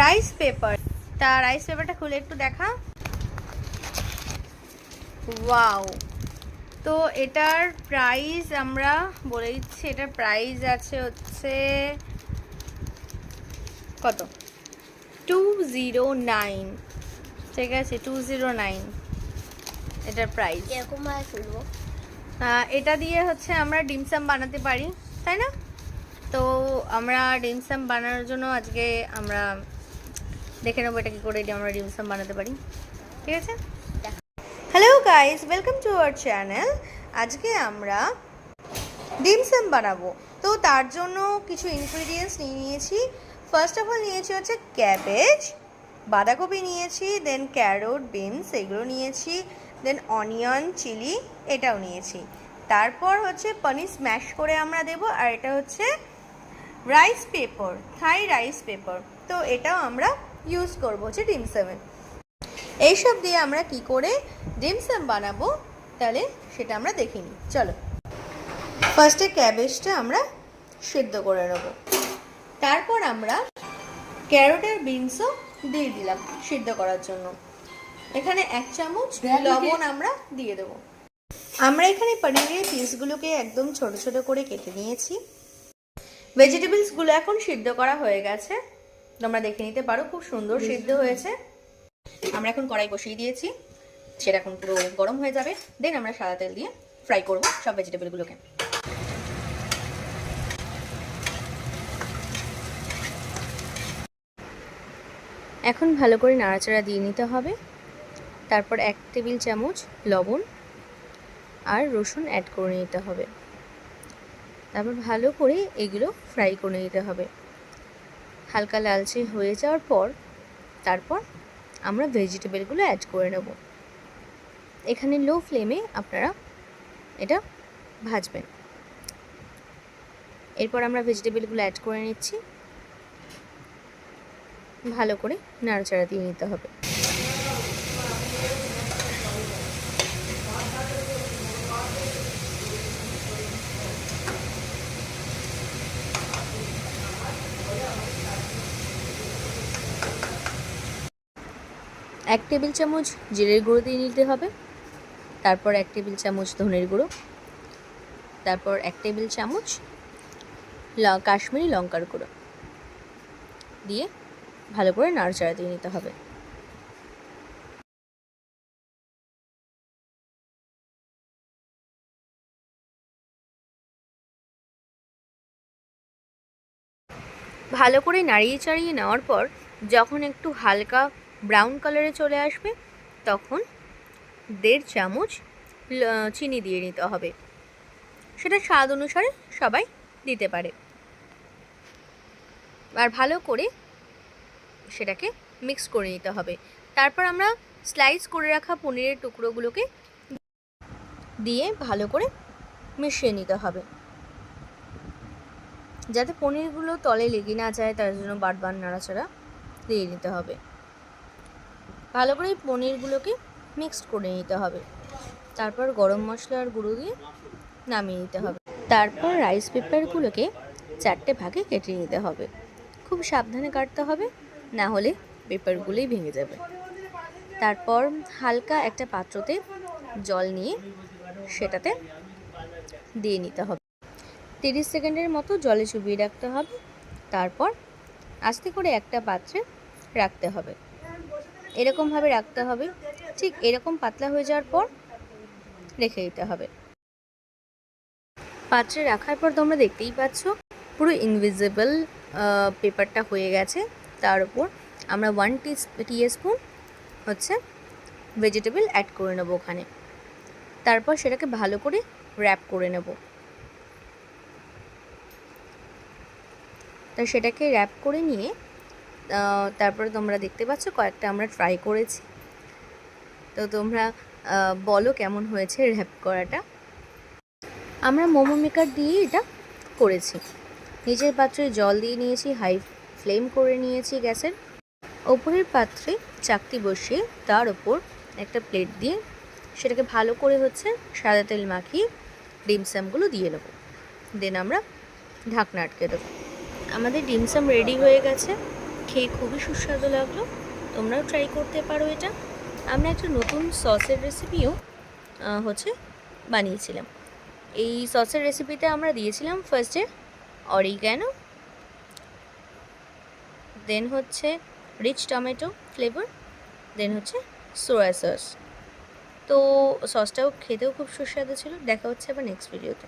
Rice paper তা rice পেপারটা খুলে একটু দেখা। ওয়াও তো এটার প্রাইস আমরা বলে দিচ্ছি এটার প্রাইস আছে হচ্ছে কত? টু জিরো নাইন ঠিক আছে টু জিরো নাইন এটার প্রাইস এরকম এটা দিয়ে হচ্ছে আমরা ডিমসাম বানাতে পারি তাই না? তো আমরা ডিমসাম বানানোর জন্য আজকে আমরা দেখে নেব এটা কী করে আমরা ডিমসাম বানাতে পারি। ঠিক আছে? Hello guys welcome to our channel আজকে আমরা ডিমসাম বানাবো। তো তার জন্য কিছু ইনগ্রিডিয়েন্টস নিয়ে নিয়েছি। ফার্স্ট অফ অল নিয়েছি হচ্ছে ক্যাবেজ বাঁধাকপি নিয়েছি দেন ক্যারোট বিনস এগুলো নিয়েছি দেন অনিয়ন চিলি এটাও নিয়েছি। তারপর হচ্ছে পনির স্ম্যাশ করে আমরা দেব, আর এটা হচ্ছে rice paper Thai rice paper তো এটাও আমরা ইউজ করব হচ্ছে ডিমসামে এইসব দিয়ে আমরা কি করে ডিমসাম বানাবো? তাহলে সেটা আমরা দেখে নিই। চলো। ফার্স্টে ক্যাবেজটা আমরা সেদ্ধ করে নেব। তারপর আমরা ক্যারোটের বিনসও দিয়ে দিলাম সিদ্ধ করার জন্য। এখানে এক চামচ লবণ আমরা দিয়ে দেবো। আমরা এখানে পনিরের পিসগুলোকে একদম ছোট ছোট করে কেটে নিয়েছি। ভেজিটেবলসগুলো এখন সিদ্ধ করা হয়ে গেছে। তোমরা দেখে নিতে পারো, খুব সুন্দর সিদ্ধ হয়েছে। আমরা এখন কড়াই বসিয়ে দিয়েছি। সেটা এখন পুরো গরম হয়ে যাবে। দেন আমরা সাদা তেল দিয়ে ফ্রাই করব সব ভেজিটেবলগুলোকে এখন ভালো করে নাড়াচাড়া দিয়ে নিতে হবে। তারপর এক টেবিল চামচ লবণ আর রসুন অ্যাড করে নিতে হবে। তারপর ভালো করে এগুলো ফ্রাই করে নিতে হবে। হালকা লালচে হয়ে যাওয়ার পর, তারপর আমরা ভেজিটেবলগুলো অ্যাড করে নেব। এখানে লো ফ্লেমে আপনারা এটা ভাজবেন। এরপর আমরা ভেজিটেবলগুলো অ্যাড করে নিচ্ছি। ভালো করে নাড়াচাড়া দিয়ে নিতে হবে। এক টেবিল চামচ জিরের গুঁড়ো দিয়ে নিতে হবে, তারপর এক টেবিল চামচ ধনের গুঁড়ো, তারপর এক টেবিল চামচ কাশ্মীরি লঙ্কার গুঁড়ো দিয়ে ভালো করে নাড়াচাড়া দিয়ে নিতে হবে। ভালো করে নাড়িয়ে চাড়িয়ে নেওয়ার পর যখন একটু হালকা ব্রাউন কালারে চলে আসবে, তখন দেড় চামচ চিনি দিয়ে নিতে হবে। সেটা স্বাদ অনুসারে সবাই দিতে পারে। আর ভালো করে সেটাকে মিক্স করে নিতে হবে। তারপর আমরা স্লাইস করে রাখা পনিরের টুকরোগুলোকে দিয়ে ভালো করে মিশিয়ে নিতে হবে। যাতে পনিরগুলো তলে লেগে না যায়, তার জন্য বারবার নাড়াচাড়া দিয়ে নিতে হবে। ভালো করে পনিরগুলোকে মিক্সড করে নিতে হবে। তারপর গরম মশলার গুঁড়ো দিয়ে নামিয়ে নিতে হবে। তারপর রাইস পেপারগুলোকে চারটে ভাগে কেটে নিতে হবে। খুব সাবধানে কাটতে হবে, না হলে পেপারগুলোই ভেঙে যাবে। তারপর হালকা একটা পাত্রতে জল নিয়ে সেটাতে দিয়ে নিতে হবে। তিরিশ সেকেন্ডের মতো জলে চুবিয়ে রাখতে হবে। তারপর আস্তে করে একটা পাত্রে রাখতে হবে। এরকমভাবে রাখতে হবে। ঠিক এরকম পাতলা হয়ে যাওয়ার পর রেখে দিতে হবে। পাত্রে রাখার পর তোমরা দেখতেই পাচ্ছ, পুরো ইনভিজিবল পেপারটা হয়ে গেছে। তার উপর আমরা ওয়ান টি টিস্পুন হচ্ছে ভেজিটেবল অ্যাড করে নেব ওখানে। তারপর সেটাকে ভালো করে র্যাপ করে নেব। তা সেটাকে র্যাপ করে নিয়ে তারপরে তোমরা দেখতে পাচ্ছ কয়েকটা আমরা ট্রাই করেছি। তো তোমরা বলো কেমন হয়েছে র্যাপ করাটা। আমরা মোমো মেকার দিয়ে এটা করেছি। নিচের পাত্রে জল দিয়ে নিয়েছি হাই ফ্লেম করে নিয়েছি গ্যাসের। ওপরের পাত্রে চাকতি বসিয়ে তার ওপর একটা প্লেট দিয়ে সেটাকে ভালো করে হচ্ছে সাদা তেল মাখিয়ে ডিমসামগুলো দিয়ে দেবো দেন আমরা ঢাকনা আটকে দেবো। আমাদের ডিমসাম রেডি হয়ে গেছে। খেয়ে খুবই সুস্বাদু লাগল। তোমরাও ট্রাই করতে পারো এটা। আমরা একটা নতুন সসের রেসিপিও হচ্ছে বানিয়েছিলাম। এই সসের রেসিপিতে আমরা দিয়েছিলাম ফার্স্টে অরিগ্যানো দেন হচ্ছে রিচ টমেটো ফ্লেভার দেন হচ্ছে সোয়া সস তো সসটাও খেতেও খুব সুস্বাদু ছিল। দেখা হচ্ছে আবার নেক্সট ভিডিওতে